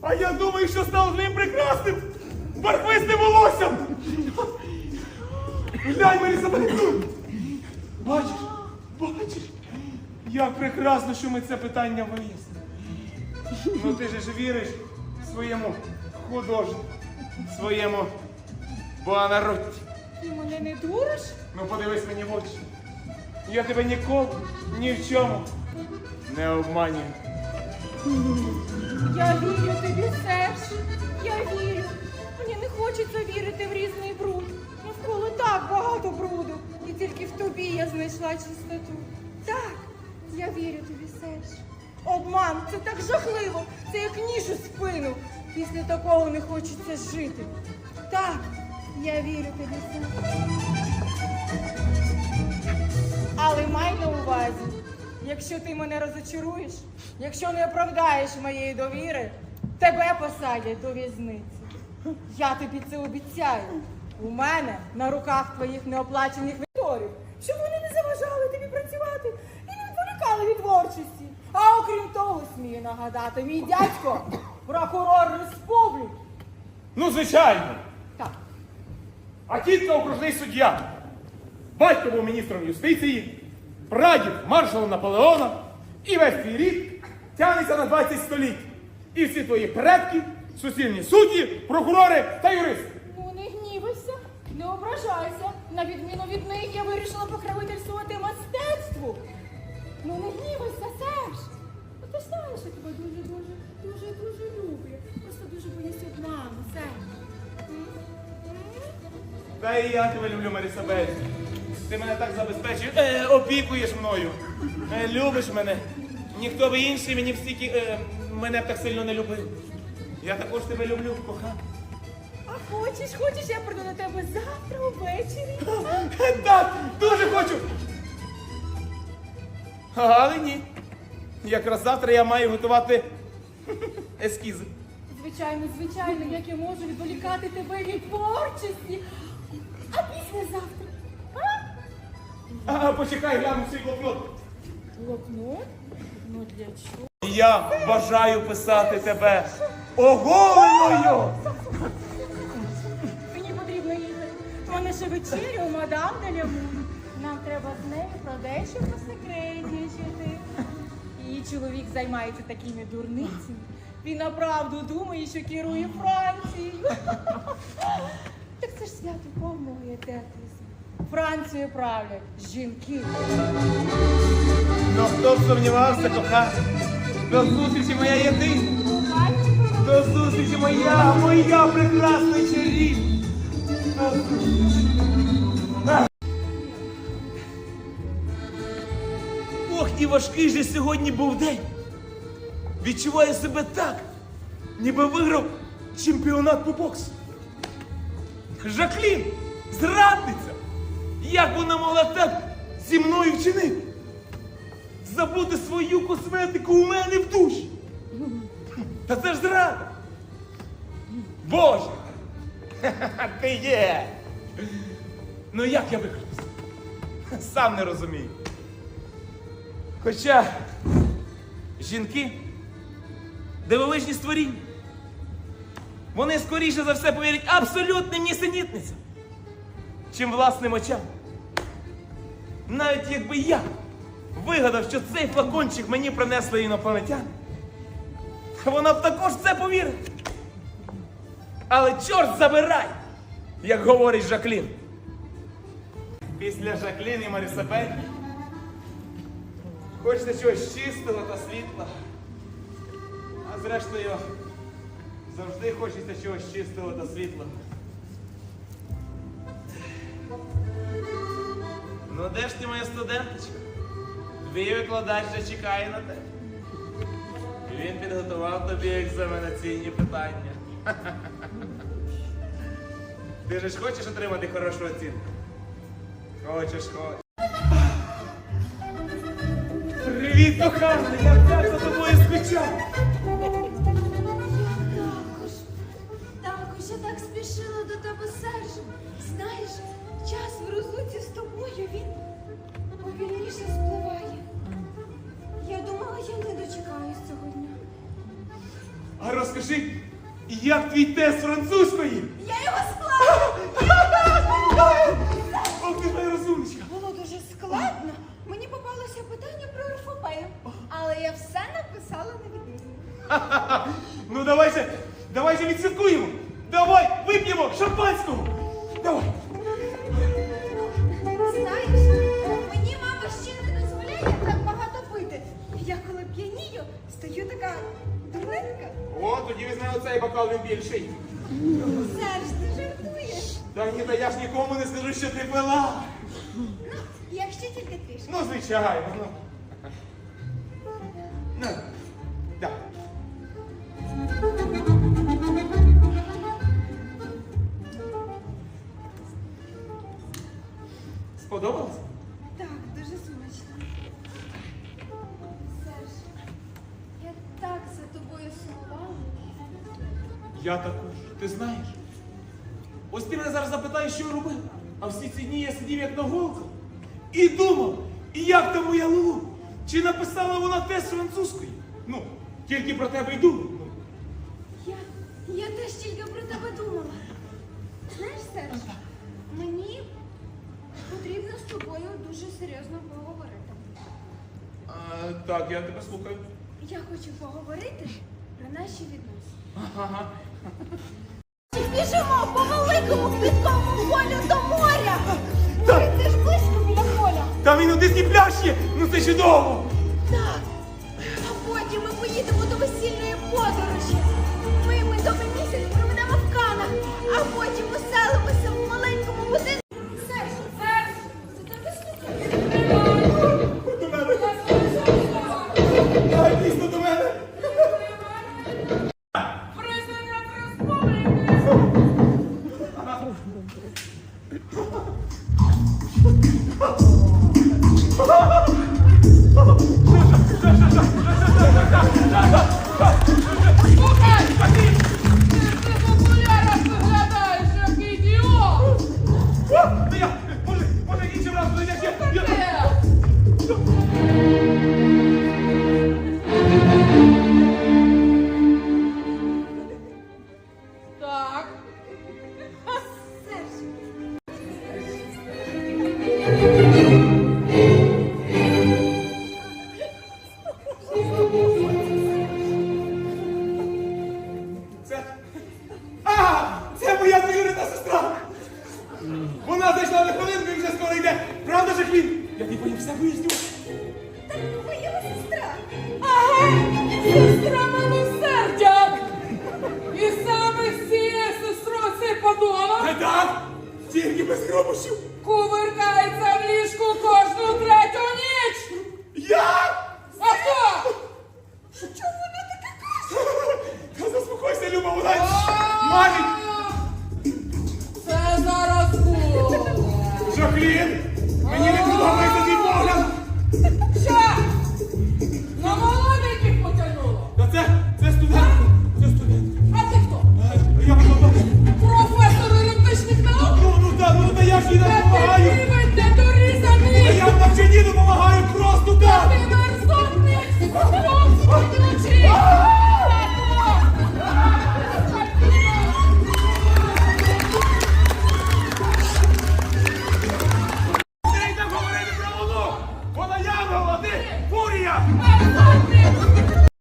А я думаю, що став з ним прекрасним бархвистим волоссям. Глянь, Марісабель. Бачиш, бачиш, як прекрасно, що ми це питання вияснили. Ну ти же ж віриш своєму художнику, своєму Буанаротті. Ти мене не дуриш? Ну подивись мені в очі. Я тебе ніколи ні в чому не обманюю. Я вірю тобі, Серж. Я вірю. Мені не хочеться вірити в різний бруд. Навколо так багато бруду. І тільки в тобі я знайшла чистоту. Так, я вірю тобі, Серж. Обман це так жахливо. Це як ніж у спину. Після такого не хочеться жити. Так, я вірю тобі, Серж. Але май на увазі, якщо ти мене розочаруєш, якщо не оправдаєш моєї довіри, тебе посадять до в'язниці. Я тобі це обіцяю. У мене на руках твоїх неоплачених вікторів, щоб вони не заважали тобі працювати і не відволікали від творчості. А окрім того, смію нагадати, мій дядько прокурор республіки. Ну, звичайно. Так, А тітка окружний суддя. Батько був міністром юстиції, прадід маршалом Наполеона, і весь твій рід тягнеться на 20 століть. І всі твої предки, суцільні судді, прокурори та юристи. Ну не гнівайся, не ображайся. На відміну від них я вирішила покровительствувати мистецтву. Ну не гнівайся, Серж. Ну ти ж знаєш, я тебе дуже, дуже, дуже, дуже люблю. Просто дуже боюсь обману, Серж. Та і я тебе люблю, Марісабель. Ти мене так забезпечуєш, е, опікуєш мною. Е, любиш мене. Ніхто би інший мені б стільки е, мене б так сильно не любив. Я також тебе люблю, кохана. А хочеш, хочеш, я прийду до тебе завтра увечері. Так, дуже хочу. Але ні. Якраз завтра я маю готувати ескізи. Звичайно, звичайно, як я можу відволікати тебе від творчості. А післязавтра? А? А, почекай, гляну свій блокнот. Блокнот? Ну для чого? Я бажаю писати тебе оголеною. Мені потрібно їхати. Мене ще вечеря у мадам Делямун. Нам треба з нею про дещо посекретничати. Її чоловік займається такими дурницями. Він направду думає, що керує Францією. Так це ж свято повного ідеалізму. Францією правлять жінки. Ну хто б сумнівався, кохана? До зустрічі моя єдина. До зустрічі моя, моя прекрасна чарівна. Ох, і важкий же сьогодні був день. Відчуваю себе так, ніби виграв чемпіонат по боксу. Жаклін, зрадниця! Як вона могла так зі мною вчинити? Забути свою косметику у мене в душі. Та це ж зрада. Боже! Ти є! Ну як я викрутився? Сам не розумію. Хоча жінки дивовижні створіння. Вони скоріше за все повірять абсолютним нісенітницям, чим власним очам. Навіть якби я вигадав, що цей флакончик мені принесли інопланетяни, вона б також це повірила. Але чорт забирай, як говорить Жаклін. Після Жаклін і Марісабель хочеться чогось чистого та світла. А зрештою, завжди хочеться чогось чистого та світлого. Ну де ж ти моя студенточка? Твій викладач вже чекає на тебе. Він підготував тобі екзаменаційні питання. Ти же ж хочеш отримати хорошу оцінку? Хочеш, хочеш. Привіт, кохана! Я так за тобою скучав! Розкажи, як твій тест французької? Я його склала. Ох, ти моя розумничка. Було дуже складно. Мені попалося питання про орфопею, але я все написала невідмінно. Ха-ха-ха. Ну давай же відсвяткуємо. Давай, вип'ємо шампанського. Давай. Тоді візьме оцей бокал він більший. Серж, ти жартуєш? Та ні, та я ж нікому не скажу, що ти пила. Ну, якщо тільки трішки. Ну, звичайно. Ну. Ну, так. Сподобалось? Так, дуже смачно. Серж, я так за тобою сумувала. Я також. Ти знаєш? Ось ти мене зараз запитаєш, що я робив. А всі ці дні я сидів як на голках і думав, і як там моя Лулу? Чи написала вона тест французькою? Ну, тільки про тебе й думав. Я, я теж тільки про тебе думала. Знаєш, Серж, мені потрібно з тобою дуже серйозно поговорити. А, так, я тебе слухаю. Я хочу поговорити про наші відносини. Ага. Біжимо по великому квітковому полю до моря. Та... Ой, це ж близько біля поля. Там і нудистський пляж є, ну це чудово! Так. А потім ми поїдемо до весільної подорожі. Ми медовий місяць проведемо в канах, а потім оселимося в маленькому будинку. Oh. Вона зайшла на хвилинку і вже скоро йде. Правда, Жаклін? Я тобі все виясню. так моя сестра. Ага, сестра милосердя. І саме з цією сестрою цей подонок А так, тільки без грубощів. кувиркається